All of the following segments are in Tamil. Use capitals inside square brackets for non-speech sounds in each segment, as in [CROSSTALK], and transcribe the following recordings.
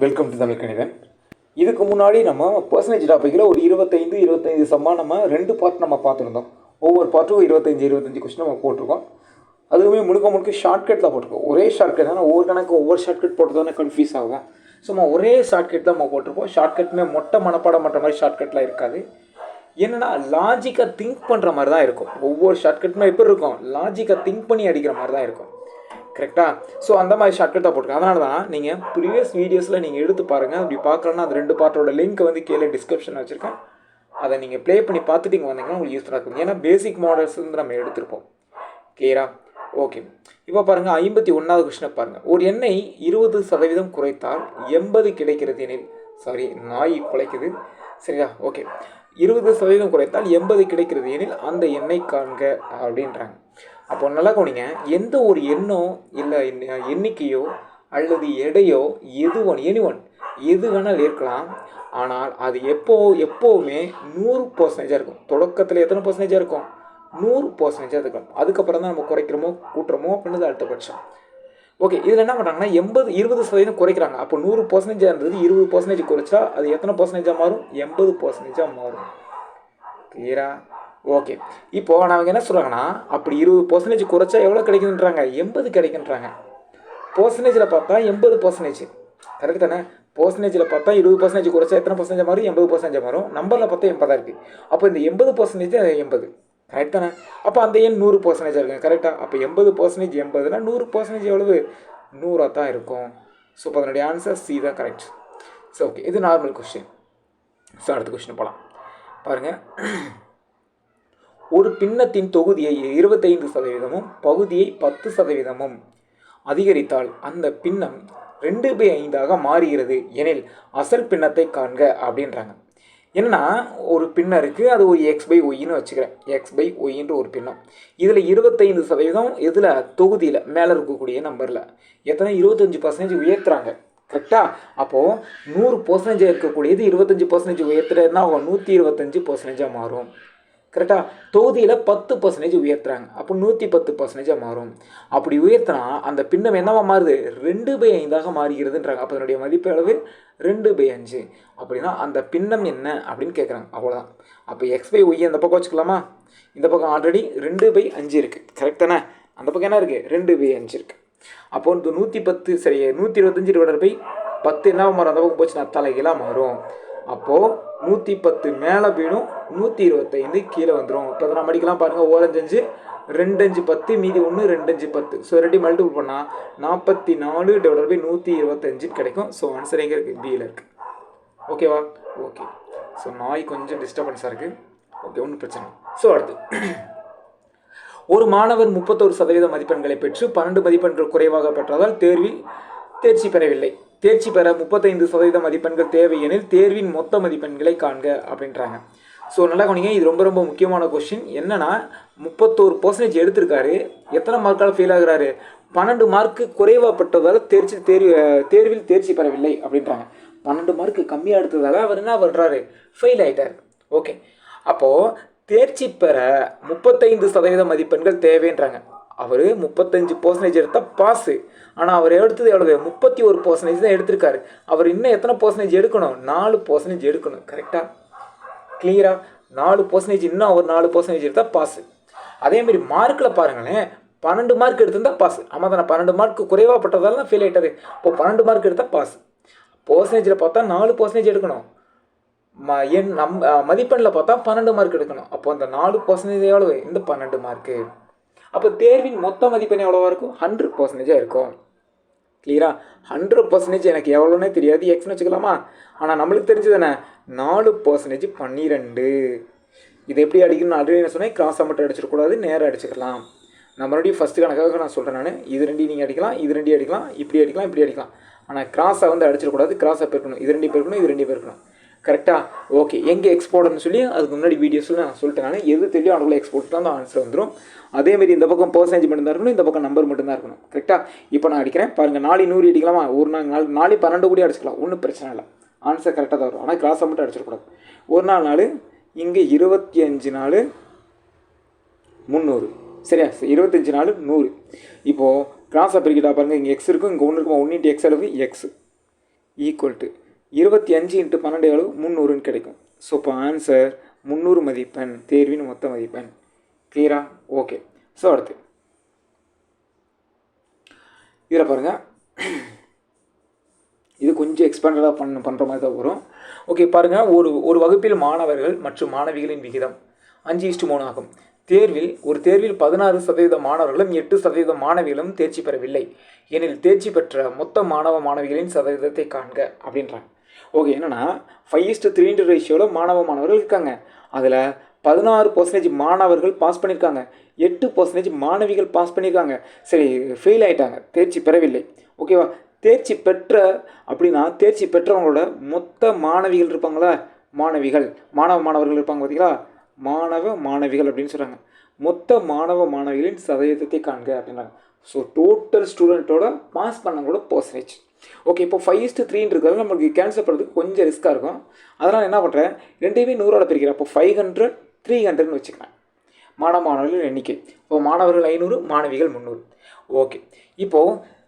வெல்கம் டு தமிழ் கணிதன் இதுக்கு முன்னாடி நம்ம பர்சன்டேஜ் டாப்பிக்கில் ஒரு இருபத்தைந்து இருபத்தைந்து சம்மா நம்ம ரெண்டு பார்ட் நம்ம பார்த்துருந்தோம். ஒவ்வொரு பார்ட்டும் இருபத்தஞ்சி இருபத்தஞ்சி கொஸ்டின் நம்ம போட்டிருக்கோம். அதுவுமே முழுக்க முழுக்க ஷார்ட்கட்டில் போட்டிருக்கோம். ஒரே ஷார்ட்கட் தான் ஒவ்வொரு கணக்கு ஒவ்வொரு ஷார்ட்கட் போட்டதானே கன்ஃபியூஸ் ஆகும் சும்மா ஒரே ஷார்ட்கட் தான் நம்ம போட்டிருப்போம் ஷார்ட்கட்டுமே மொட்டை மனப்பாடம் பண்ணுற மாதிரி ஷார்ட்கட்லாம் இருக்காது. என்னன்னா லாஜிக்காக திங்க் பண்ணுற மாதிரி தான் இருக்கும். ஒவ்வொரு ஷார்ட்கட்டுமே எப்படி இருக்கும்? லாஜிக்காக திங்க் பண்ணி அடிக்கிற மாதிரி தான் இருக்கும். கரெக்டாக ஸோ அந்த மாதிரி ஷார்ட்கட் தான் போட்டிருக்கேன் அதனால தான் நீங்கள் ப்ரீவியஸ் வீடியோஸில் நீங்கள் எடுத்து பாருங்கள் அப்படி பார்க்கலன்னா அந்த ரெண்டு பார்ட்டோட லிங்க் வந்து கீழே டிஸ்கிரிப்ஷன் வச்சுருக்கேன். அதை நீங்கள் ப்ளே பண்ணி பார்த்துட்டு இங்கே வந்தீங்கன்னா உங்களுக்கு யூஸ்ஃபுல்லாக இருக்கும். ஏன்னா பேசிக் மாடல்ஸ் வந்து நம்ம எடுத்திருப்போம். கிளியரா ஓகே இப்போ பாருங்கள் ஐம்பத்தி ஒன்றாவது கொஸ்டினை பாருங்கள் ஒரு எண்ணெய் இருபது சதவீதம் குறைத்தால் எண்பது கிடைக்கிறது எனில் சாரி நாய் குலைக்குது. சரியா? ஓகே இருபது சதவீதம் குறைத்தால் எண்பது கிடைக்கிறது எனில் அந்த எண்ணெய் காண்க அப்படின்றாங்க. அப்போ நல்லா கவனிங்க எந்த ஒரு எண்ணோ இல்லை எண்ணிக்கையோ அல்லது எடையோ எது ஒன் எனி ஒன் எது வேணால் இருக்கலாம் ஆனால் அது எப்போ எப்போவுமே நூறு பர்சன்டேஜாக இருக்கும். தொடக்கத்தில் எத்தனை பர்சன்டேஜாக இருக்கும்? நூறு பர்சன்டேஜாக இருக்கும். அதுக்கப்புறம் தான் நம்ம குறைக்கிறோமோ கூட்டுறோமோ அப்படின்றது அடுத்த பட்சம். ஓகே இதில் என்ன பண்ணுறாங்கன்னா எண்பது இருபது சதவீதம் குறைக்கிறாங்க. அப்போ நூறு பர்சன்டேஜாக இருந்தது இருபது பர்சன்டேஜ் குறைச்சா அது எத்தனை பர்சன்டேஜாக மாறும்? எண்பது பர்சன்டேஜாக மாறும். கிளியரா ஓகே இப்போ அவங்க என்ன சொல்கிறாங்கன்னா அப்படி இருபது பர்சன்டேஜ் குறைச்சா எவ்வளோ கிடைக்குதுன்றாங்க எண்பது கிடைக்குன்றாங்க பர்சன்டேஜில் பார்த்தா எண்பது பர்சன்டேஜ் கரெக்ட் தானே? பர்சன்டேஜில் பார்த்தா இருபது பர்சன்டேஜ் குறைச்சா எத்தனை பர்சன்டேஜ் மாறும்? எண்பது பர்சன்டேஜ் மாறும். நம்பரில் பார்த்தா எண்பதாக இருக்குது அப்போ இந்த எண்பது பர்சன்டேஜ் எண்பது. கரெக்ட் தானே? அப்போ அந்த எண் நூறு பர்சன்டேஜ் இருக்குங்க கரெக்டாக அப்போ எண்பது பர்சன்டேஜ் எண்பதுனா நூறு பர்சன்டேஜ் எவ்வளவு? நூறாக தான் இருக்கும். ஸோ இப்போ அதனுடைய ஆன்சர் சி தான் கரெக்ட் ஸோ ஓகே இது நார்மல் கொஸ்டின் ஸோ அடுத்த கொஸ்டின் போகலாம் பாருங்கள் ஒரு பின்னத்தின் தொகுதியை இருபத்தைந்து சதவீதமும் பகுதியை பத்து சதவீதமும் அதிகரித்தால் அந்த பின்னம் ரெண்டு பை ஐந்தாக மாறுகிறது எனில் அசல் பின்னத்தை காண்க அப்படின்றாங்க. என்னன்னா ஒரு பின்னம் இருக்குது அது ஒரு எக்ஸ் பை ஒய்ன்னு வச்சுக்கிறேன். எக்ஸ் பை ஒய்ன்ற ஒரு பின்னம். இதில் இருபத்தைந்து சதவீதம் இதில் தொகுதியில் மேலே இருக்கக்கூடிய நம்பரில் எத்தனை? இருபத்தஞ்சி பர்சன்டேஜ் உயர்த்துறாங்க. கரெக்டாக அப்போது நூறு பர்சன்டேஜ் இருக்கக்கூடியது இருபத்தஞ்சி பர்சன்டேஜ் உயர்த்துறதுனா நூற்றி இருபத்தஞ்சி பர்சன்டேஜாக மாறும். கரெக்டாக தொகுதியில் பத்து பர்சன்டேஜ் உயர்த்துறாங்க. அப்போ நூற்றி பத்து பர்சன்டேஜாக மாறும். அப்படி உயர்த்தினா அந்த பின்னம் என்னவா மாறுது? ரெண்டு பை ஐந்தாக மாறுகிறதுன்றாங்க. அப்போ அதனுடைய மதிப்பு அளவு ரெண்டு பை அஞ்சு. அப்படின்னா அந்த பின்னம் என்ன அப்படின்னு கேட்குறாங்க அவ்வளோதான் அப்போ எக்ஸ் பை ஒய் அந்த பக்கம் வச்சுக்கலாமா? இந்த பக்கம் ஆல்ரெடி ரெண்டு பை அஞ்சு இருக்குது கரெக்ட் தானே? அந்த பக்கம் என்ன இருக்குது ரெண்டு பை அஞ்சு இருக்குது அப்போ இந்த நூற்றி பத்து சரி நூற்றி இருபத்தஞ்சி டிவைடர் பை பத்து என்ன மாறும்? அந்த பக்கம் போச்சுன்னா தலைகீழாக மாறும். அப்போது நூற்றி பத்து மேலே போயிடும் நூற்றி இருபத்தைந்து கீழே வந்துடும் இப்போ நம்ம அடிக்கலாம் பாருங்கள் ஓரஞ்சஞ்சு ரெண்டஞ்சு பத்து மீதி ஒன்று ரெண்டஞ்சு பத்து. ஸோ ரெடி மல்டிபிள் பண்ணால் நாற்பத்தி நாலு டிவைடட் பை நூற்றி இருபத்தஞ்சுன்னு கிடைக்கும் ஸோ ஆன்சர் எங்கே இருக்குது பியில் இருக்குது ஓகேவா ஓகே ஸோ நாய் கொஞ்சம் டிஸ்டர்பன்ஸாக இருக்குது ஓகே ஒன்றும் பிரச்சனை ஸோ அடுத்து. ஒரு மாணவர் முப்பத்தொரு சதவீத மதிப்பெண்களை பெற்று பன்னெண்டு மதிப்பெண்கள் குறைவாக பெற்றதால் தேர்வில் தேர்ச்சி பெறவில்லை. தேர்ச்சி பெற முப்பத்தைந்து சதவீத மதிப்பெண்கள் தேவை எனில் தேர்வின் மொத்த மதிப்பெண்களை காண்க அப்படின்றாங்க. ஸோ நல்லா கவனிங்க இது ரொம்ப ரொம்ப முக்கியமான கொஸ்டின் என்னென்னா முப்பத்தோரு பர்சன்டேஜ் எடுத்திருக்காரு. எத்தனை மார்க்கால் ஃபெயில் ஆகுறாரு? பன்னெண்டு மார்க்கு குறைவாகப்பட்டதால் தேர்ச்சி தேர்வு தேர்வில் தேர்ச்சி பெறவில்லை அப்படின்றாங்க. பன்னெண்டு மார்க்கு கம்மியாக எடுத்ததால் அவர் என்ன பண்ணுறாரு ஃபெயில் ஆகிட்டார் ஓகே அப்போது தேர்ச்சி பெற முப்பத்தைந்து சதவீத மதிப்பெண்கள் தேவைன்றாங்க. அவர் முப்பத்தஞ்சு பர்சன்டேஜ் எடுத்தால் பாஸு ஆனால் அவர் எடுத்தது எவ்வளவு? முப்பத்தி ஒரு பர்சன்டேஜ் தான் எடுத்திருக்காரு. அவர் இன்னும் எத்தனை பர்சன்டேஜ் எடுக்கணும்? நாலு பர்சன்டேஜ் எடுக்கணும். கரெக்டாக கிளியராக நாலு பர்சன்டேஜ் இன்னும் அவர் நாலு பர்சன்டேஜ் எடுத்தால் பாஸ் அதேமாரி மார்க்கில் பாருங்களேன். பன்னெண்டு மார்க் எடுத்திருந்தால் பாஸ் ஆமாம் தானே? பன்னெண்டு மார்க் குறைவாகப்பட்டதால தான் ஃபெயில் ஆகிட்டாரு இப்போ பன்னெண்டு மார்க் எடுத்தால் பாஸ் பர்சன்டேஜில் பார்த்தா நாலு பர்சன்டேஜ் எடுக்கணும். ம என் நம் மதிப்பெண்ணில் பார்த்தா பன்னெண்டு மார்க் எடுக்கணும். அப்போ அந்த நாலு பர்சன்டேஜ் எவ்வளவு? இந்த பன்னெண்டு மார்க்கு அப்போ தேர்வின் மொத்த மதிப்பெண் எவ்வளோவா இருக்கும்? ஹண்ட்ரட் பர்சன்டேஜாக இருக்கும். கிளியரா ஹண்ட்ரட் பர்சன்டேஜ் எனக்கு எவ்வளோனே தெரியாது. எக்ஸ்னு வச்சுக்கலாமா? ஆனால் நம்மளுக்கு தெரிஞ்சது என்ன நாலு பர்சன்டேஜ் பன்னிரெண்டு. இது எப்படி அடிக்கணும்னு ஆல்ரெடி சொன்னேன்? கிராஸாக மட்டும் அடிச்சிடக்கூடாது நேராக அடிச்சுக்கலாம். நான் மறுபடியும் ஃபஸ்ட்டு கணக்காக நான் சொல்கிறேன் நான். இது ரெண்டையும் நீங்கள் அடிக்கலாம். இது ரெண்டையும் அடிக்கலாம். இப்படி அடிக்கலாம் இப்படி அடிக்கலாம். ஆனால் கிராஸாக வந்து அடிச்சிடக்கூடாது கிராஸாக பெருக்கணும். இது ரெண்டையும் பெருக்கணும். இது ரெண்டையும் பெருக்கணும். கரெக்டாக ஓகே எங்கே எக்ஸ்போர்ட்னு சொல்லி அதுக்கு முன்னாடி வீடியோஸில் நான் சொல்லிட்டேன் நான். எது தெரியும் அதுக்குள்ளே எக்ஸ்போர்ட் தான் ஆன்சர் வந்துடும் அதேமாரி இந்த பக்கம் பர்சன்டேஜ் மட்டும்தான் இருக்கணும் இந்த பக்கம் நம்பர் மட்டும்தான் இருக்கணும். கரெக்டாக இப்போ நான் அடிக்கிறேன். பாருங்கள் நாலு நூறு அடிக்கலாமா? ஒரு நாள் நாலு நாலு பன்னெண்டு கூட அடிச்சுக்கலாம். ஒன்றும் பிரச்சனை இல்லை. ஆன்சர் கரெக்டாக தான் வரும். ஆனால் கிராஸை மட்டும் அடிச்சிடக்கூடாது. ஒரு நாள் நாள் இங்கே இருபத்தி அஞ்சு நாள் முந்நூறு. சரியா? இருபத்தஞ்சி நாள் நூறு. இப்போது கிராஸை பிரிக்கிட்டா பாருங்கள் இங்கே எக்ஸ் இருக்கும் இங்கே ஒன்று இருக்குமா? ஒன்று இன்ட்டு எக்ஸ் அளவு எக்ஸ் ஈக்குவல் டு இருபத்தி அஞ்சு இன்ட்டு பன்னெண்டு எவ்வளவு முந்நூறுன்னு கிடைக்கும். ஸோ இப்போ ஆன்சர் முந்நூறு மதிப்பெண் தேர்வின் மொத்த மதிப்பெண். கிளியரா ஓகே ஸோ அடுத்து. இதில் பாருங்கள் இது கொஞ்சம் எக்ஸ்பேண்டடாக பண்ண பண்ணுற மாதிரி தான் வரும். ஓகே பாருங்கள் ஒரு ஒரு வகுப்பில் மாணவர்கள் மற்றும் மாணவிகளின் விகிதம் அஞ்சு இஷ்டு மூணு ஆகும். தேர்வில் ஒரு தேர்வில் பதினாறு சதவீத மாணவர்களும் எட்டு சதவீத மாணவிகளும் தேர்ச்சி பெறவில்லை. எனில் தேர்ச்சி பெற்ற மொத்த மாணவ மாணவிகளின் சதவீதத்தை காண்க அப்படின்றாங்க. ஓகே என்னென்னா ஃபைவ் இஸ்டு த்ரீன்ற ரேஷியோவில் மாணவ மாணவர்கள் இருக்காங்க. அதில் பதினாறு பர்சன்டேஜ் மாணவர்கள் பாஸ் பண்ணியிருக்காங்க எட்டு பர்சன்டேஜ் மாணவிகள் பாஸ் பண்ணியிருக்காங்க சரி ஃபெயில் ஆகிட்டாங்க தேர்ச்சி பெறவில்லை. ஓகேவா தேர்ச்சி பெற்ற அப்படின்னா தேர்ச்சி பெற்றவங்களோட மொத்த மாணவிகள் இருப்பாங்களா? மாணவிகள். மாணவ மாணவர்கள் இருப்பாங்க பார்த்தீங்களா மாணவ மாணவிகள் அப்படின்னு சொல்கிறாங்க மொத்த மாணவ மாணவிகளின் சதவீதத்தை காண்க அப்படின்றாங்க. ஸோ டோட்டல் ஸ்டூடெண்ட்டோட பாஸ் பண்ணவங்களோட பர்சன்டேஜ் ஓகே இப்போ ஃபைவ் இஸ்ட்டு த்ரீன்றது நம்மளுக்கு கேன்சல் பண்ணுறதுக்கு கொஞ்சம் ரிஸ்க்காக இருக்கும். அதனால் என்ன பண்ணுறேன் ரெண்டையுமே நூறோட பிரிக்கிறேன். அப்போ ஃபைவ் ஹண்ட்ரட் த்ரீ ஹண்ட்ரட்னு வச்சுக்கிறேன். மாணவ மாணவர்கள் எண்ணிக்கை. இப்போ மாணவர்கள் ஐநூறு மாணவிகள் முந்நூறு. ஓகே இப்போது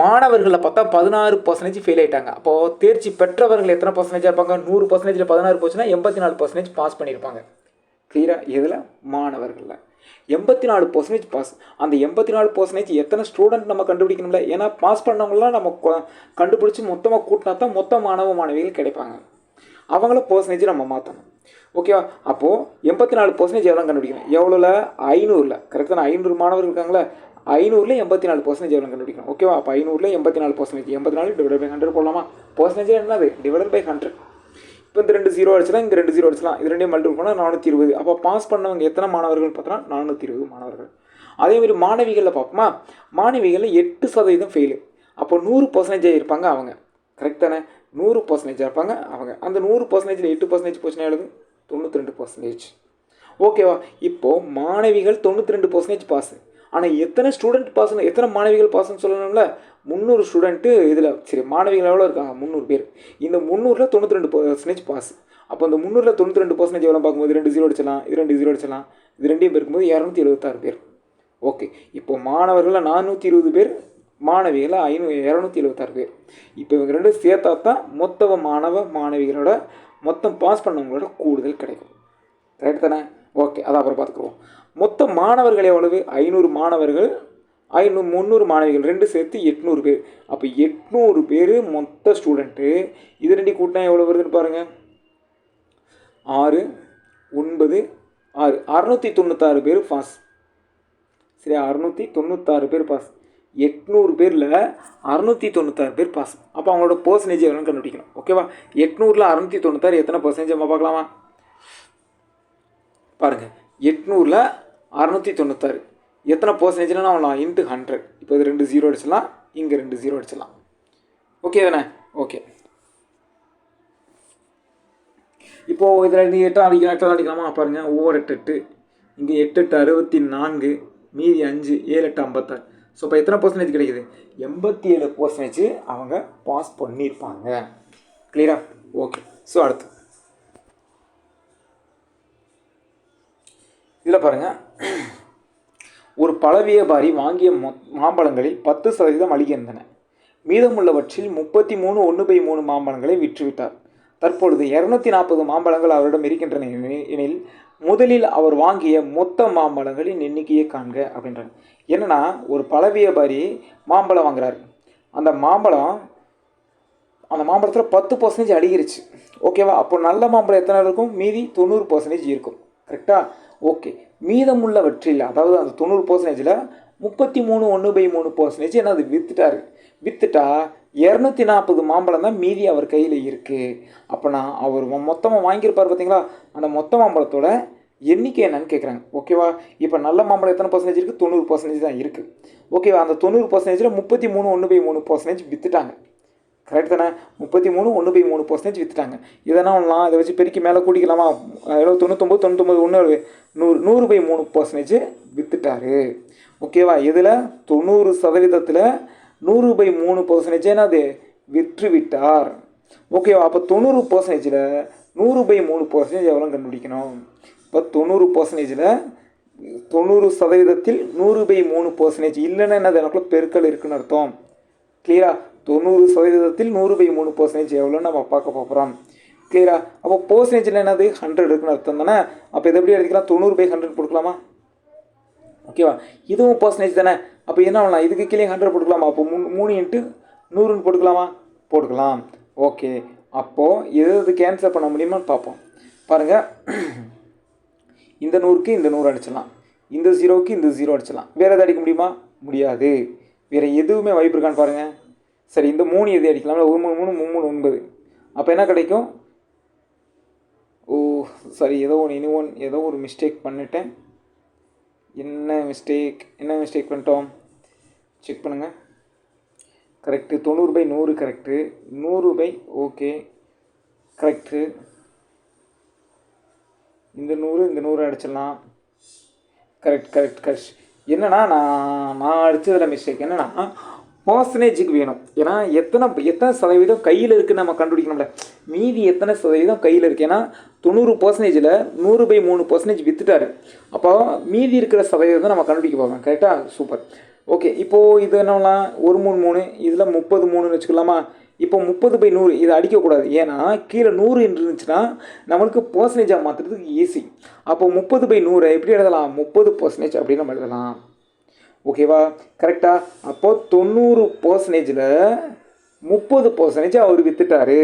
மாணவர்களில் பார்த்தா பதினாறு பர்சன்டேஜ் ஃபெயில் ஆயிட்டாங்க. அப்போது தேர்ச்சி பெற்றவர்கள் எத்தனை பர்சன்டேஜ் இருப்பாங்க? நூறு பர்சன்டேஜில் பதினாறு போச்சுன்னா எண்பத்தி நாலு பர்சன்டேஜ் பாஸ் பண்ணியிருப்பாங்க. கிளியராக இதில் மாணவர்களில். எண்பத்தி நாலு பர்சன்டேஜ் பாஸ் அந்த எண்பத்தி நாலு பர்சன்டேஜ் எத்தனை ஸ்டூடெண்ட் நம்ம கண்டுபிடிக்கணும்ல? ஏன்னா பாஸ் பண்ணவங்களாம் நம்ம கண்டுபிடிச்சி மொத்தமாக கூட்டினா தான் மொத்த மாணவ மாணவிகள் கிடைப்பாங்க. அவங்கள பர்சன்டேஜ் நம்ம மாற்றணும் ஓகேவா அப்போது எண்பத்தி நாலு பர்சன்டேஜ் எவ்வளோ கண்டுபிடிக்கணும்? எவ்வளோல ஐநூறில். கரெக்டான ஐநூறு மாணவர்கள் இருக்காங்களே ஐநூறுல எண்பத்தி நாலு பர்சன்டேஜ் எவ்வளோ கண்டுபிடிக்கணும்? ஓகேவா அப்போ ஐநூறில் எண்பத்தி நாலு பர்சன்டேஜ் எண்பத்தி நாலு டிவைட் பை ஹண்ட்ரட் போடலாமா? பர்சன்டேஜ் என்னது? டிவைட் பை ஹண்ட்ரட் இப்போ இந்த ரெண்டு ஜீரோ அடிச்சலாம் இங்கே ரெண்டு ஜீரோ அடிச்சலாம். இது ரெண்டையும் மல்டிபிள் பண்ணால் நானூற்றி இருபது அப்போ பாஸ் பண்ணவங்க எத்தனை மாணவர்கள் பார்த்தோன்னா நானூற்றி இருபது மாணவர்கள். அதே மாதிரி மாணவிகளில் பார்ப்போமா? மாணவிகளில் எட்டு சதவீதம் ஃபெயிலு அப்போ நூறு பர்சன்டேஜாக இருப்பாங்க அவங்க. கரெக்ட் தானே? நூறு பர்சன்டேஜாக இருப்பாங்க அவங்க. அந்த நூறு பர்சன்டேஜில் எட்டு பர்சன்டேஜ் போச்சுன்னா எழுது தொண்ணூற்றி ரெண்டு பர்சன்டேஜ் ஓகேவா இப்போது மாணவிகள் தொண்ணூற்றி ரெண்டு பர்சன்டேஜ் பாஸ் ஆனால் எத்தனை ஸ்டூடெண்ட் பாஸ் எத்தனை மாணவிகள் பாஸ்ன்னு சொல்லணும்ல? முந்நூறு ஸ்டூடெண்ட்டு இதில் சரி மாணவிகள் எவ்வளோ இருக்காங்க? முந்நூறு பேர். இந்த முந்நூறில் தொண்ணூற்றி ரெண்டு பர்சன்டேஜ் பாஸ் அப்போ இந்த முந்நூறில் தொண்ணூற்றி ரெண்டு பர்சன்டேஜ் எவ்வளோ பார்க்கும்போது ரெண்டு ஜீரோ அடிச்சலாம் இது ரெண்டு ஜீரோ அடிச்சலாம் இது ரெண்டையும் இருக்கும்போது இரநூத்தி எழுபத்தாறு பேர். ஓகே இப்போ மாணவர்களில் நானூற்றி இருபது பேர் மாணவிகளில் ஐநூ இரநூத்தி எழுபத்தாறு பேர். இப்போ இவங்க ரெண்டும் சேர்த்தா தான் மொத்த மாணவ மாணவிகளோட மொத்தம் பாஸ் பண்ணவங்களோட கூடுதல் கிடைக்கும். ரைட் தானே? ஓகே அதை அப்புறம் பார்த்துக்குருவோம் மொத்த மாணவர்கள் எவ்வளவு? ஐநூறு மாணவர்கள் ஐநூறு முந்நூறு மாணவிகள் ரெண்டு சேர்த்து எட்நூறு பேர். அப்போ எட்நூறு பேர் மொத்த ஸ்டூடெண்ட்டு இது ரெண்டு கூட்டினா எவ்வளோ வருதுன்னு பாருங்கள் ஆறு ஒன்பது ஆறு. அறுநூற்றி தொண்ணூத்தாறு பேர் பாஸ் சரி அறுநூற்றி தொண்ணூத்தாறு பேர் பாஸ் எட்நூறு பேரில் அறுநூற்றி தொண்ணூத்தாறு பேர் பாஸ் அப்போ அவங்களோட பர்சன்டேஜ் எவ்வளோன்னு கண்டுபிடிக்கணும். ஓகேவா எட்நூறில் அறுநூற்றி தொண்ணூத்தாறு எத்தனை பர்சன்டேஜ் நம்ம பார்க்கலாமா? பாருங்கள் எட்நூறில் அறநூற்றி தொண்ணூத்தாறு. எத்தனை பர்சன்டேஜ்னா அவங்களாம் இன்ட்டு ஹண்ட்ரட் இப்போ இது ரெண்டு ஜீரோ அடிச்சிடலாம் இங்கே ரெண்டு ஜீரோ அடிச்சிடலாம். ஓகே தானே? ஓகே இப்போது இதில் நீங்கள் எட்டு அடிக்கலாம் எட்டு அடிக்கலாமா? பாருங்கள் ஒவ்வொரு எட்டு எட்டு. இங்கே எட்டு எட்டு அறுபத்தி நான்கு மீதி அஞ்சு ஏழு எட்டு ஐம்பத்தாறு. ஸோ இப்போ எத்தனை பர்சன்டேஜ் கிடைக்குது? எண்பத்தி ஏழு பர்சன்டேஜ் அவங்க பாஸ் பண்ணியிருப்பாங்க. கிளியரா ஓகே ஸோ அடுத்து. இதில் பாருங்கள் ஒரு பழ வியாபாரி வாங்கிய மொ மாம்பழங்களில் பத்து சதவீதம் அழுகியிருந்தன மீதமுள்ளவற்றில் முப்பத்தி மூணு ஒன்று பை மூணு மாம்பழங்களை விற்றுவிட்டார். தற்பொழுது இரநூத்தி நாற்பது மாம்பழங்கள் அவரிடம் இருக்கின்றன எனில் எனில் முதலில் அவர் வாங்கிய மொத்த மாம்பழங்களின் எண்ணிக்கையை காண்க அப்படின்றார். என்னன்னா ஒரு பழ வியாபாரி மாம்பழம் வாங்குறாரு. அந்த மாம்பழம் அந்த மாம்பழத்தில் பத்து பர்சன்டேஜ் அழுகிருச்சு. ஓகேவா? அப்போ நல்ல மாம்பழம் எத்தனை இருக்கும்? மீதி தொண்ணூறு பர்சன்டேஜ் இருக்கும். கரெக்டாக ஓகே. மீதமுள்ளவற்றில் அதாவது அந்த தொண்ணூறு பர்சன்டேஜில் முப்பத்தி மூணு ஒன்று பை மூணு பர்சன்டேஜ் என்னது? விற்றுட்டாரு விற்றுட்டா இரநூத்தி நாற்பது மாம்பழம் தான் மீதி அவர் கையில் இருக்குது அப்போனா அவர் மொத்தமாக வாங்கியிருப்பார் பார்த்தீங்களா அந்த மொத்த மாம்பழத்தோட எண்ணிக்கை என்னன்னு கேட்குறாங்க ஓகேவா இப்போ நல்ல மாம்பழம் எத்தனை பர்சன்டேஜ் இருக்குது தொண்ணூறு பர்சன்டேஜ் தான் இருக்குது ஓகேவா அந்த தொண்ணூறு பர்சன்டேஜில் முப்பத்தி மூணு ஒன்று பை மூணு பர்சன்டேஜ் விற்றுட்டாங்க கரெக்ட் தானே? முப்பத்தி மூணு ஒன்று பை மூணு பர்சன்டேஜ் விற்றுட்டாங்க இதெல்லாம் ஒன்றலாம் இதை வச்சு பெருக்கி மேலே கூட்டிக்கலாமா? எவ்வளோ தொண்ணூத்தொம்பது தொண்ணூத்தொம்பது ஒன்று நூறு நூறு பை மூணு பர்சன்டேஜ் விற்றுட்டாரு ஓகேவா இதில் தொண்ணூறு சதவீதத்தில் நூறு பை மூணு பர்சன்டேஜ் என்னது? விற்று விட்டார் ஓகேவா அப்போ தொண்ணூறு பர்சன்டேஜில் நூறு பை மூணு பர்சன்டேஜ் எவ்வளோ கண்டுபிடிக்கணும். இப்போ தொண்ணூறு பர்சன்டேஜில் தொண்ணூறு சதவீதத்தில் நூறு பை மூணு பர்சன்டேஜ் இல்லைன்னா என்னது எனக்குள்ள பெருக்கல் இருக்குன்னு அர்த்தம். கிளியரா தொண்ணூறு சதவீதத்தில் நூறு பை மூணு பர்சன்டேஜ் எவ்வளோன்னு நம்ம பார்க்க போகிறோம் கிளியரா அப்போ பர்சன்டேஜில் என்னது? ஹண்ட்ரட் இருக்குன்னு அர்த்தம் தானே? அப்போ இதை எப்படி எடுத்துக்கலாம்? தொண்ணூறு பை ஹண்ட்ரட் கொடுக்கலாமா? ஓகேவா இதுவும் பர்சன்டேஜ் தானே? அப்போ என்ன பண்ணலாம்? இதுக்கு கீழே ஹண்ட்ரட் போட்டுக்கலாமா அப்போ மூணு மூணு இன்ட்டு நூறுன்னு போட்டுக்கலாமா போட்டுக்கலாம் ஓகே அப்போது எது எது கேன்சல் பண்ண முடியுமான்னு பார்ப்போம். பாருங்கள் இந்த நூறுக்கு இந்த நூறு அடிச்சிடலாம். இந்த ஜீரோவுக்கு இந்த ஜீரோ அடிச்சிடலாம். வேறு எதாவது அடிக்க முடியுமா? முடியாது. வேறு எதுவுமே வாய்ப்பு இருக்கான்னு பாருங்கள் சரி இந்த மூணு எது அடிக்கலாம்ல. ஒரு மூணு மூணு மூணு மூணு ஒன்பது. அப்போ என்ன கிடைக்கும்? ஓ சாரி ஏதோ ஒன்று இனி ஒன் ஏதோ ஒரு மிஸ்டேக் பண்ணிட்டேன். என்ன மிஸ்டேக் என்ன மிஸ்டேக் பண்ணிட்டோம்? செக் பண்ணுங்கள் கரெக்டு தொண்ணூறு பை நூறு கரெக்டு நூறு பை ஓகே கரெக்டு இந்த நூறு இந்த நூறு அடிச்சிடலாம். கரெக்ட் கரெக்ட் கரெக்ட் என்னன்னா நான் நான் அடித்ததில் மிஸ்டேக் என்னென்னா பர்சனேஜுக்கு வேணும். ஏன்னா எத்தனை எத்தனை சதவீதம் கையில் இருக்குன்னு நம்ம கண்டுபிடிக்கணும்ல. மீதி எத்தனை சதவீதம் கையில் இருக்குது ஏன்னா தொண்ணூறு பர்சன்டேஜில் நூறு பை மூணு பர்சன்டேஜ் விற்றுட்டாரு அப்போ மீதி இருக்கிற சதவீதம் நம்ம கண்டுபிடிக்க போகிறோம் கரெக்டாக சூப்பர் ஓகே இப்போது இது என்னலாம் ஒரு மூணு மூணு இதில் முப்பது மூணுன்னு வச்சுக்கலாமா? இப்போ முப்பது பை நூறு இதை அடிக்கக்கூடாது ஏன்னா கீழே நூறு என்று இருந்துச்சுன்னா நம்மளுக்கு பர்சன்டேஜாக மாற்றுறதுக்கு ஈஸி அப்போ முப்பது பை நூறை எப்படி எழுதலாம்? முப்பது பர்சன்டேஜ் அப்படின்னு நம்ம எழுதலாம். ஓகேவா கரெக்டாக அப்போது தொண்ணூறு பர்சன்டேஜில் முப்பது பர்சன்டேஜ் அவர் விற்றுட்டாரு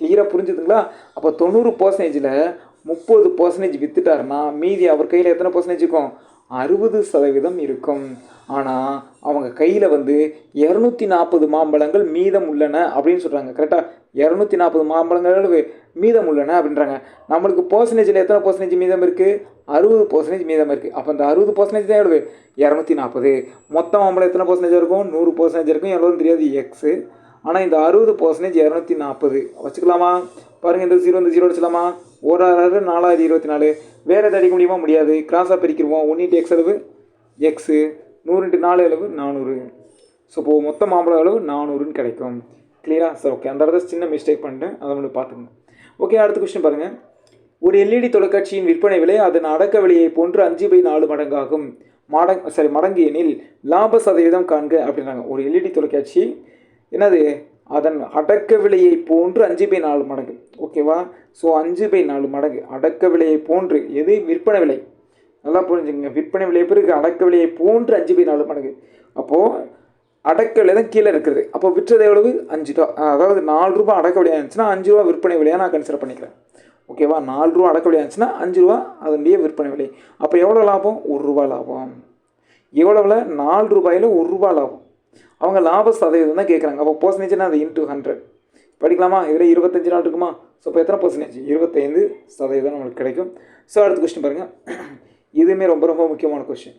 கிளியராக புரிஞ்சுதுங்களா? அப்போ தொண்ணூறு பர்சன்டேஜில் முப்பது பர்சன்டேஜ் விற்றுட்டாருன்னா மீதி அவர் கையில் எத்தனை பர்சன்டேஜ் இருக்கும்? அறுபது சதவீதம் இருக்கும். ஆனால் அவங்க கையில் வந்து இரநூத்தி நாற்பது மாம்பழங்கள் மீதம் உள்ளன அப்படின்னு சொல்கிறாங்க கரெக்டாக இரநூத்தி நாற்பது மாம்பழங்கள் மீதம் உள்ளன அப்படின்றாங்க. நம்மளுக்கு பர்சன்டேஜில் எத்தனை பர்சன்டேஜ் மீதம் இருக்குது அறுபது பர்சன்டேஜ் மீதம் இருக்குது அப்போ அந்த அறுபது பர்சன்டேஜ் தான் எவ்வளவு? இரநூத்தி நாற்பது மொத்த மாம்பழம் எத்தனை பர்சன்டேஜ் இருக்கும்? நூறு பர்சன்டேஜ் இருக்கும். எவ்வளோன்னு தெரியாது. எக்ஸு ஆனால் இந்த அறுபது பர்சன்டேஜ் இரநூத்தி நாற்பது வச்சுக்கலாமா? பாருங்கள் இந்த ஜீரோ இந்த ஜீரோ அடிச்சலாமா ஒரு ஆறு நாலாயிரத்தி இருபத்தி நாலு. வேறு எது அடிக்க முடியுமா? முடியாது. கிராஸாக பிரிக்கிருவோம். ஒன் இன்ட்டு எக்ஸ் அளவு எக்ஸு நூறு இன்ட்டு நாலு அளவு நானூறு. ஸோ இப்போது மொத்த மாம்பழம் அளவு நானூறுன்னு கிடைக்கும். கிளியரா சார் ஓகே அந்த இடத்துல சின்ன மிஸ்டேக் பண்ணிட்டேன் அதை மட்டும் பார்த்துக்கணும். ஓகே அடுத்த கொஸ்டின் பாருங்கள் ஒரு எல்இடி தொலைக்காட்சியின் விற்பனை விலை அதன் அடக்க விலையை போன்று அஞ்சு பை நாலு மடங்காகும். மடங் சாரி மடங்கு எனில் லாப சதவீதம் காண்க அப்படின்றாங்க. ஒரு எல்இடி தொலைக்காட்சி என்னது? அதன் அடக்க விலையை போன்று அஞ்சு பை நாலு மடங்கு. ஓகேவா ஸோ அஞ்சு பை நாலு மடங்கு. அடக்க விலையை போன்று எது? விற்பனை விலை. நல்லா புரிஞ்சுங்க விற்பனை விலை பிறகு அடக்க விலையை போன்று அஞ்சு பை நாலு மடங்கு. அப்போது அடக்க விலை தான் கீழே இருக்கிறது அப்போ விற்றது எவ்வளவு? அஞ்சு ரூபா. அதாவது நாலு ரூபா அடக்க விலையாக இருந்துச்சுன்னா அஞ்சு ரூபா விற்பனை விலையாக நான் கன்சிடர் பண்ணிக்கிறேன். ஓகேவா நாலு ரூபா அடக்க விலையாக இருந்துச்சுன்னா அஞ்சு ரூபா அதனுடைய விற்பனை விலை. அப்போ எவ்வளோ லாபம்? ஒரு ரூபா லாபம். எவ்வளோவில்? நாலு ரூபாயில் ஒரு ரூபா லாபம். அவங்க லாப சதவீதம் தான் கேட்குறாங்க அப்போ பர்சன்டேஜ்னா அது இன்ட்டு ஹண்ட்ரட் படிக்கலாமா? இதில் இருபத்தஞ்சு நாள் இருக்குமா? ஸோ இப்போ எத்தனை பர்சன்டேஜ் இருபத்தைந்து சதவீதம் நம்மளுக்கு கிடைக்கும். ஸோ அடுத்த கொஸ்டின் பாருங்கள் [CLEARS THROAT] இதுவுமே ரொம்ப ரொம்ப முக்கியமான கொஸ்டின்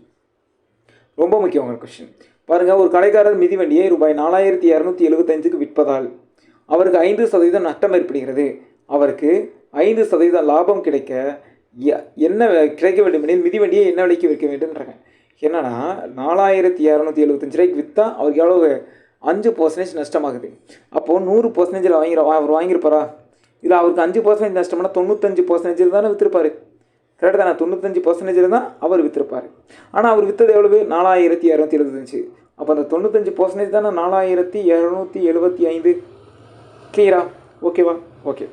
ரொம்ப முக்கியமான கொஸ்டின் பாருங்கள் ஒரு கடைக்காரர் மிதிவண்டியை ரூபாய் நாலாயிரத்தி இரநூத்தி எழுபத்தஞ்சுக்கு விற்பதால் அவருக்கு ஐந்து சதவீதம் நஷ்டம் ஏற்படுகிறது. அவருக்கு ஐந்து சதவீதம் லாபம் கிடைக்க எ- என்ன கிடைக்க கிடைக்க வேண்டுமெனில் மிதிவண்டியை என்ன விலைக்கு விற்க வேண்டும்ன்றாங்க என்னன்னா நாலாயிரத்தி இரநூத்தி எழுபத்தஞ்சு ரூபாய்க்கு விற்றா அவருக்கு எவ்வளோ அஞ்சு பர்சன்டேஜ் நஷ்டமாகுது. அப்போது நூறு பர்சன்டேஜில் வாங்கிற அவர் வாங்கியிருப்பாரா? இதில் அவருக்கு அஞ்சு பர்சன்டேஜ் நஷ்டம்னா தொண்ணூத்தஞ்சு பர்சன்டேஜில் தானே விற்றுருப்பாரு கரெக்டாக தானே? தொண்ணூத்தஞ்சு பர்சன்டேஜில் தான் அவர் விற்றுருப்பார் ஆனால் அவர் விற்றது எவ்வளவு? நாலாயிரத்தி இரநூத்தி எழுபத்தஞ்சு அப்போ அந்த தொண்ணூத்தஞ்சு பர்சன்டேஜ் தானே? நாலாயிரத்தி இரநூத்தி எழுபத்தி ஐந்து. கிளியரா ஓகேவா ஓகே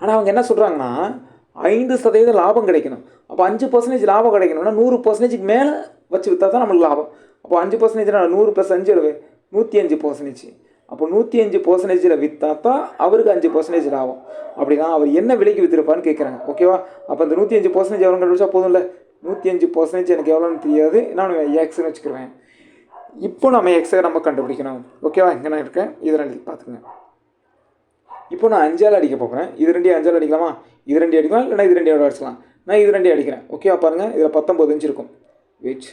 ஆனால் அவங்க என்ன சொல்கிறாங்கன்னா ஐந்து சதவீதம் லாபம் கிடைக்கணும். அப்போ அஞ்சு பர்சன்டேஜ் லாபம் கிடைக்கணும்னா நூறு பர்சன்டேஜுக்கு மேலே வச்சு விற்றா தான் நம்மளுக்கு லாபம். அப்போ அஞ்சு பர்சன்டேஜ்னா நூறு ப்ளஸ் அஞ்சு எவ்வளவு? நூற்றி அஞ்சு பர்சன்டேஜ் அப்போ நூற்றி அஞ்சு பர்சன்டேஜில் விற்றா தான் அவருக்கு அஞ்சு பர்சன்டேஜ் லாபம். அப்படின்னா அவர் என்ன விலைக்கு விற்றுருப்பான்னு கேட்குறாங்க ஓகேவா அப்போ அந்த நூற்றி அஞ்சு பர்சன்டேஜ் எவ்வளோ கண்டுபிடிச்சா இல்லை நூற்றி அஞ்சு பர்சன்டேஜ் எனக்கு எவ்வளோன்னு தெரியாது. நான் எக்ஸ்னு வச்சுக்கிருவேன் இப்போ நம்ம எக்ஸை நம்ம கண்டுபிடிக்கணும். ஓகேவா இங்கே நான் இருக்கேன். இதை ரெண்டு பார்த்துக்கங்க. இப்போ நான் அஞ்சால் அடிக்க போகிறேன். இது ரெண்டையும் அஞ்சால் அடிக்கலாமா? இது ரெண்டு அடிக்கலாம் இல்லைனா இது ரெண்டையோட அடிச்சலாம் நான் இது ரெண்டையும் அடிக்கிறேன். ஓகேவா பாருங்கள் இதில் பத்தொம்போது அஞ்சு இருக்கும். வெயிட்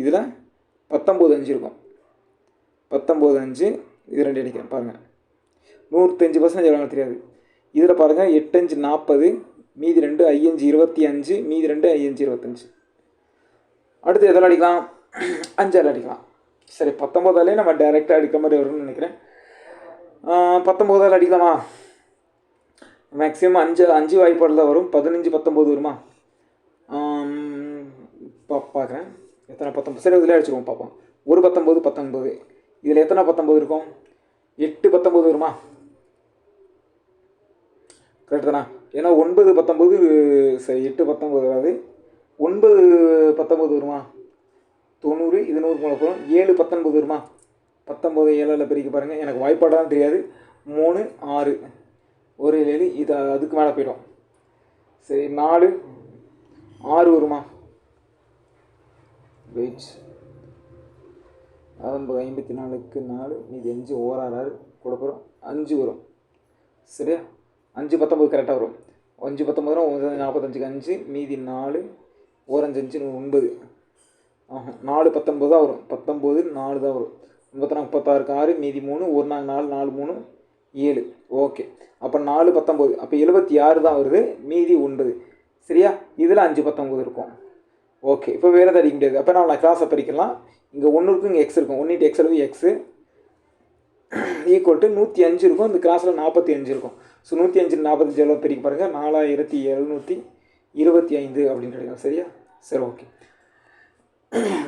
இதில் பத்தொம்போது அஞ்சு இருக்கும். பத்தொம்போது அஞ்சு இது ரெண்டு அடிக்கிறேன். பாருங்கள் நூற்றஞ்சு பர்சன்டேஜ் எவ்வளோ தெரியாது. இதில் பாருங்கள் எட்டஞ்சு நாற்பது மீதி ரெண்டு ஐயஞ்சு இருபத்தி அஞ்சு மீதி ரெண்டு ஐயஞ்சு இருபத்தஞ்சு அடுத்து எதில் அடிக்கலாம்? அஞ்சால் அடிக்கலாம். சரி பத்தொம்போதாலே நம்ம டைரெக்டாக அடிக்கிற மாதிரி வரும்னு நினைக்கிறேன். பத்தொம்போதால் அடிக்கலாமா? மேக்ஸிமம் அஞ்சு அஞ்சு வாய்ப்பாடில் வரும். பதினஞ்சு பத்தொம்போது வருமா? பா பார்க்குறேன் எத்தனை பத்தொம்பது? சரி இதில் அடிச்சிருவோம் பார்ப்போம் ஒரு பத்தொம்போது பத்தொன்பது. இதில் எத்தனை பத்தொம்போது இருக்கும்? எட்டு பத்தொம்பது வருமா? கரெக்டு தானா? ஏன்னா ஒன்பது பத்தொம்பது சரி எட்டு பத்தொம்பது வராது. ஒன்பது பத்தொம்போது வருமா? தொண்ணூறு இது நூறு மூணு ஏழு பத்தொன்பது வருமா? பத்தொம்போது ஏழில் பிரிக்க பாருங்கள் எனக்கு வாய்ப்பாடான்னு தெரியாது. மூணு ஆறு. ஒரு ஏழு இது அதுக்கு மேலே போயிடும். சரி நாலு. ஆறு வருமா? வெயிட். ஐம்பது ஐம்பத்தி நாலுக்கு நாலு மீதி அஞ்சு ஓராறாறு கொடுக்குறோம் அஞ்சு வரும். சரியா? அஞ்சு பத்தொம்பது கரெக்டாக வரும். அஞ்சு பத்தொம்பது ஒன்பது நாற்பத்தஞ்சுக்கு அஞ்சு மீதி நாலு ஓரஞ்சு அஞ்சு ஒன்பது. ஆஹா நாலு பத்தொம்பது தான் வரும். பத்தொம்போது நாலு தான் வரும். முப்பத்தி நாலு முப்பத்தாறுக்கு ஆறு மீதி மூணு ஒரு நாலு நாலு நாலு மூணு ஏழு ஓகே அப்போ நாலு பத்தொம்போது அப்போ எழுபத்தி ஆறு தான் வருது மீதி ஒன்பது சரியா இதில் அஞ்சு பத்தொம்போது இருக்கும் ஓகே இப்போ வேறு எதாவது அடிக்க முடியாது அப்போ நான் கிளாஸை பறிக்கலாம் இங்கே ஒன்று இருக்கும் இங்கே எக்ஸ் இருக்கும் ஒன்று எக்ஸ் எழுதி எக்ஸு ஈக்குவல் டு நூற்றி அஞ்சு இருக்கும் இந்த கிளாஸில் நாற்பத்தி அஞ்சு இருக்கும் ஸோ நூற்றி அஞ்சு நாற்பத்தஞ்சு எவ்வளோ பிரிக்க பாருங்கள் நாலாயிரத்தி எழுநூற்றி இருபத்தி ஐந்து அப்படின்னு கிடைக்கும் சரியா சரி ஓகே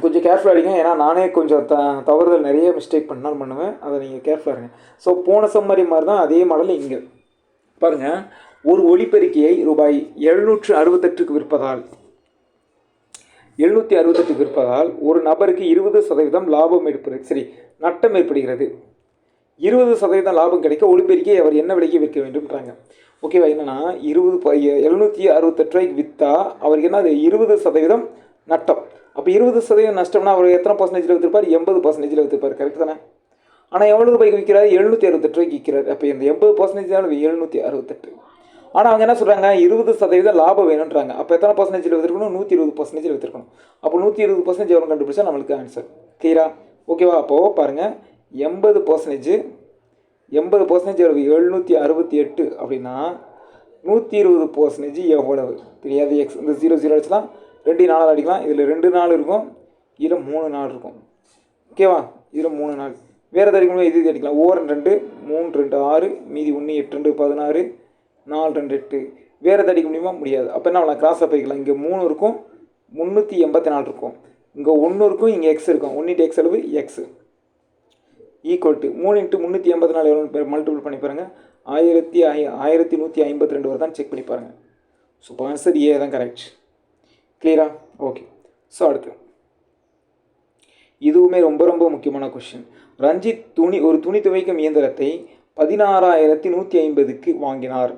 கொஞ்சம் கேர்ஃபுல்லாக அடிங்க. ஏன்னா நானே கொஞ்சம் த தவறுதல் நிறைய மிஸ்டேக் பண்ணாலும் பண்ணுவேன். அதை நீங்கள் கேர்ஃபுல்லாக இருங்க. ஸோ போன சம்மரி மாதிரி தான் அதே மாடல் இங்கே. பாருங்கள் ஒரு ஒளிப்பெருக்கியை ரூபாய் எழுநூற்று அறுபத்தெட்டுக்கு விற்பதால் எழுநூற்றி அறுபத்தெட்டுக்கு விற்பதால் ஒரு நபருக்கு இருபது சதவீதம் லாபம் ஏற்படுது சரி நட்டம் ஏற்படுகிறது. இருபது சதவீதம் லாபம் கிடைக்க ஒளிப்பெருக்கியை அவர் என்ன விலைக்கு விற்க வேண்டும்ன்றாங்க. ஓகேவா என்னென்னா இருபது ப எழுநூற்றி அறுபத்தெட்டு ரூபாய்க்கு விற்றா அவருக்கு என்ன அது இருபது சதவீதம் நட்டம். அப்போ இருபது சதவீதம் நஷ்டம்னா அவர் எத்தனை பர்சன்டேஜில் விற்றுப்பார் எண்பது பர்சன்டேஜில் விற்றுப்பார் கரெக்ட் தானே? ஆனால் எவ்வளோ ரூபாய்க்கு விற்கிறார் எழுநூற்றி அறுபத்தெட்டு ரூபாய்க்கு விற்கிறார் அப்போ இந்த எண்பது பர்சன்டேஜ் தான் எழுநூற்றி அறுபத்தெட்டு. ஆனால் அவங்க என்ன சொல்கிறாங்க இருபது சதவீதம் லாபம் வேணுன்றாங்க அப்போ எத்தனை பர்சன்டேஜில் விற்றுக்கணும் நூற்றி இருபது பர்சன்டேஜில் விற்றுக்கணும் அப்போ நூற்றி இருபது பர்சன்டேஜ் எவ்வளோ கண்டுபிடிச்சா நம்மளுக்கு ஆன்சர் கிளியரா ஓகேவா அப்போது பாருங்கள் எண்பது பர்சன்டேஜ் எண்பது பர்சன்டேஜ் எவ்வளவு எழுநூற்றி அறுபத்தி எட்டு அப்படின்னா நூற்றி இருபது பர்சன்டேஜ் எவ்வளவு? தெரியாது. எக்ஸ் இந்த ஜீரோ ஜீரோ அடிச்சலாம் ரெண்டு நாள் அடிக்கலாம். இதில் ரெண்டு நாள் இருக்கும் இதில் மூணு நாள் இருக்கும். ஓகேவா இதில் மூணு நாள். வேறு எதாவது அடிக்கணும் இது இது அடிக்கலாம். ஓரன் ரெண்டு மூணு ரெண்டு ஆறு மீதி ஒன்று எட்டு ரெண்டு பதினாறு நாலு ரெண்டு எட்டு. வேறு எதாவது அடிக்க முடியுமா? முடியாது. அப்போ என்ன பண்ணலாம்? கிராஸாக போய்க்கலாம். இங்கே மூணு இருக்கும் முந்நூற்றி எண்பத்தி நாலு இருக்கும். இங்கே ஒன்று இருக்கும் இங்கே எக்ஸ் இருக்கும். ஒன்று இன்ட்டு எக்ஸ் அளவு எக்ஸ் ஈக்குவல் டு மூணு இன்ட்டு முந்நூற்றி எண்பத்தி நாலு எவ்வளோ மல்டிபிள் பண்ணி பாருங்கள் ஆயிரத்தி ஐ ஆயிரத்தி நூற்றி ஐம்பத்தி ரெண்டு வருதான் செக் பண்ணி பாருங்கள் ஸோ ஆன்சர் ஏ தான் கரெக்ட் கிளியரா ஓகே ஸோ அடுத்து. இதுவுமே ரொம்ப ரொம்ப முக்கியமான கொஷின் ரஞ்சித் துணி ஒரு துணி துவைக்கும் இயந்திரத்தை பதினாறாயிரத்தி நூற்றி ஐம்பதுக்கு வாங்கினார்.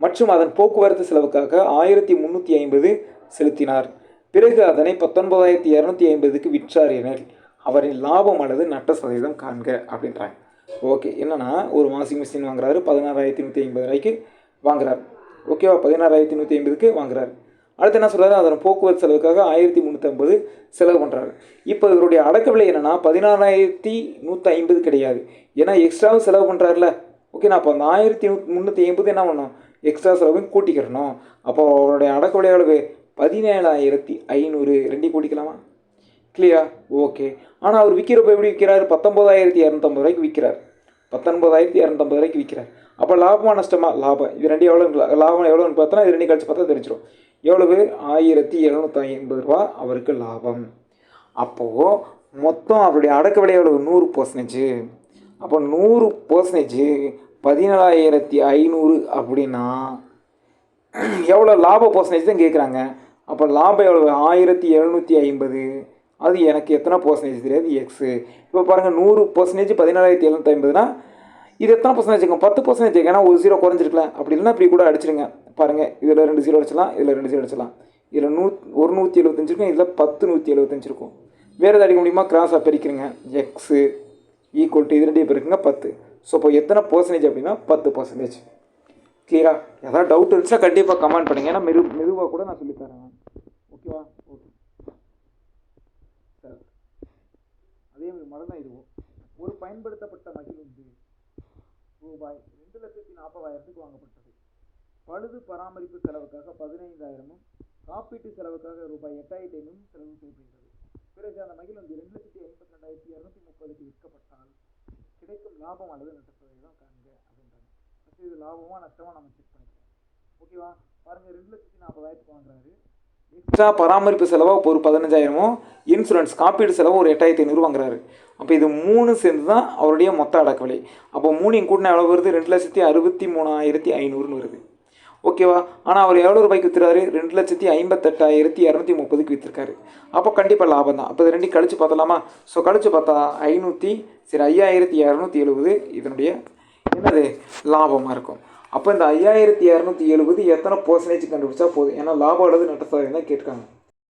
மற்றும் அதன் போக்குவரத்து செலவுக்காக ஆயிரத்தி முந்நூற்றி ஐம்பது செலுத்தினார். பிறகு அதனை பத்தொன்பதாயிரத்தி இரநூத்தி ஐம்பதுக்கு விற்றார். எனில் அவரின் லாபம் அல்லது நட்ட சதவீதம் காண்க அப்படின்றாங்க. ஓகே என்னென்னா ஒரு வாஷிங் மிஷின் வாங்குறாரு பதினாறாயிரத்தி நூற்றி ஐம்பது ரூபாய்க்கு வாங்குறார். ஓகேவா பதினாறாயிரத்தி நூற்றி ஐம்பதுக்கு வாங்குறாரு. அடுத்து என்ன சொல்கிறாரு அதன் போக்குவரத்து செலவுக்காக ஆயிரத்தி முந்நூற்றம்பது செலவு பண்ணுறாரு இப்போ இவருடைய அடக்க விலை என்னென்னா பதினாறாயிரத்தி நூற்றி ஐம்பது கிடையாது. ஏன்னா எக்ஸ்ட்ராவும் செலவு பண்ணுறாருல ஓகே நான் அப்போ அந்த ஆயிரத்தி நூ முந்நூற்றி ஐம்பது என்ன பண்ணணும்? எக்ஸ்ட்ரா செலவையும் கூட்டிக்கிறணும் அப்போ அவருடைய அடக்க விலை அளவு பதினேழாயிரத்தி ஐநூறு. ரெண்டையும் கூட்டிக்கலாமா? கிளியரா ஓகே ஆனால் அவர் விற்கிறப்ப எப்படி விற்கிறார் பத்தொம்போதாயிரத்தி இரநூத்தம்பது ரூபாய்க்கு விற்கிறார் பத்தொன்பதாயிரத்தி இரநூத்தம்பது ரூபாய்க்கு விற்கிறார் அப்போ லாபமா நஷ்டமா? லாபம். இது ரெண்டு எவ்வளோ லாபம் எவ்வளோன்னு பார்த்தோன்னா இது ரெண்டு கழிச்சு பார்த்தா தெரிஞ்சிடும் எவ்வளவு? ஆயிரத்தி எழுநூற்றி ஐம்பது ரூபா அவருக்கு லாபம். அப்போது மொத்தம் அவருடைய அடக்க விலை எவ்வளவு? நூறு பர்சன்டேஜ் அப்போ நூறு பர்சன்டேஜ் பதினேழாயிரத்தி ஐநூறு அப்படின்னா எவ்வளோ லாப பர்சன்டேஜ் தான் கேட்குறாங்க அப்போ லாபம் எவ்வளவு? ஆயிரத்தி எழுநூற்றி ஐம்பது. அது எனக்கு எத்தனை பர்சன்டேஜ் தெரியாது? எக்ஸு இப்போ பாருங்கள் நூறு பர்சன்டேஜ் பதினேழாயிரத்தி எழுநூற்றி ஐம்பதுனா இது எத்தனை பர்சன்டேஜ் இருக்கும் பத்து பர்சன்டேஜ் ஏன்னா ஒரு ஜீரோ குறைஞ்சிருக்கல. அப்படி இல்லைன்னா இப்படி கூட அடிச்சிருங்க. பாருங்கள் இதில் ரெண்டு ஜீரோ அடிச்சலாம் இதில் ரெண்டு ஜீரோ அடிச்சலாம் இதில் நூ ஒரு நூற்றி எழுபத்தஞ்சு இருக்கும் இதில் பத்து நூற்றி எழுபத்தஞ்சு இருக்கும். வேறு எதாவது அடிக்க முடியுமா? கிராஸாக பிரிக்கிறீங்க எக்ஸு ஈக்குவல் டு இது ரெண்டு பிரிக்குங்க பத்து. ஸோ இப்போ எத்தனை பர்சன்டேஜ் அப்படின்னா பத்து பர்சன்டேஜ் கிளியரா ஏதாவது டவுட் இருந்துச்சுன்னா கண்டிப்பாக கமெண்ட் பண்ணுங்க. ஏன்னா மெது மெதுவாக கூட நான் சொல்லித்தரேன் ஓகேவா ஓகே சரி அதே மாதிரி மாதிரி இதுவும். ஒரு பயன்படுத்தப்பட்ட மகிழுந்து ரூபாய் ரெண்டு லட்சத்தி நாற்பதாயிரத்துக்கு வாங்கப்பட்டது. பழுது பராமரிப்பு செலவுக்காக பதினைந்தாயிரமும் காப்பீட்டு செலவுக்காக ரூபாய் எட்டாயிரத்தி ஐநூறும் செலவு செய்கின்றது. பிறகு அந்த மகிழுந்து ரெண்டு லட்சத்தி எண்பத்தி ரெண்டாயிரத்தி இரநூத்தி முப்பதுக்கு விற்கப்பட்டால் கிடைக்கும் லாபம் அல்லது நட்டத்தொகை தான் காண்க அப்படின்றாங்க. இது லாபமா நஷ்டமா நம்ம செக் பண்ணிக்கலாம். ஓகேவா பாருங்க ரெண்டு லட்சத்தி நாற்பதாயிரத்துக்கு வாங்குறாரு. எக்ஸ்ட்ரா பராமரிப்பு செலவாக ஒரு பதினஞ்சாயிரமும் இன்சூரன்ஸ் காப்பீடு செலவு ஒரு எட்டாயிரத்தி ஐநூறு வாங்குறாரு. அப்போ இது மூணு சேர்ந்து தான் அவருடைய மொத்த அடக்கவிலை. அப்போ மூணையும் கூட்டின எவ்வளோ வருது? ரெண்டு லட்சத்தி அறுபத்தி மூணாயிரத்தி ஐநூறுன்னு வருது. ஓகேவா? ஆனால் அவர் எவ்வளோ ரூபாய்க்கு விற்றுறாரு ரெண்டு லட்சத்தி ஐம்பத்தெட்டாயிரத்தி இரநூத்தி முப்பதுக்கு விற்றுருக்காரு அப்போ கண்டிப்பாக லாபம் தான். அப்போ இது ரெண்டையும் கழிச்சு பார்த்தலாமா ஸோ கழிச்சு பார்த்தா ஐநூற்றி சரி ஐயாயிரத்தி இரநூத்தி எழுபது இதனுடைய என்னது? லாபமாக இருக்கும். அப்போ இந்த ஐயாயிரத்தி இரநூத்தி எழுபது எத்தனை பர்சன்டேஜ் கண்டுபிடிச்சா போதும்? ஏன்னா லாபம் அல்லது நட்ட தான் கேட்டிருக்காங்க.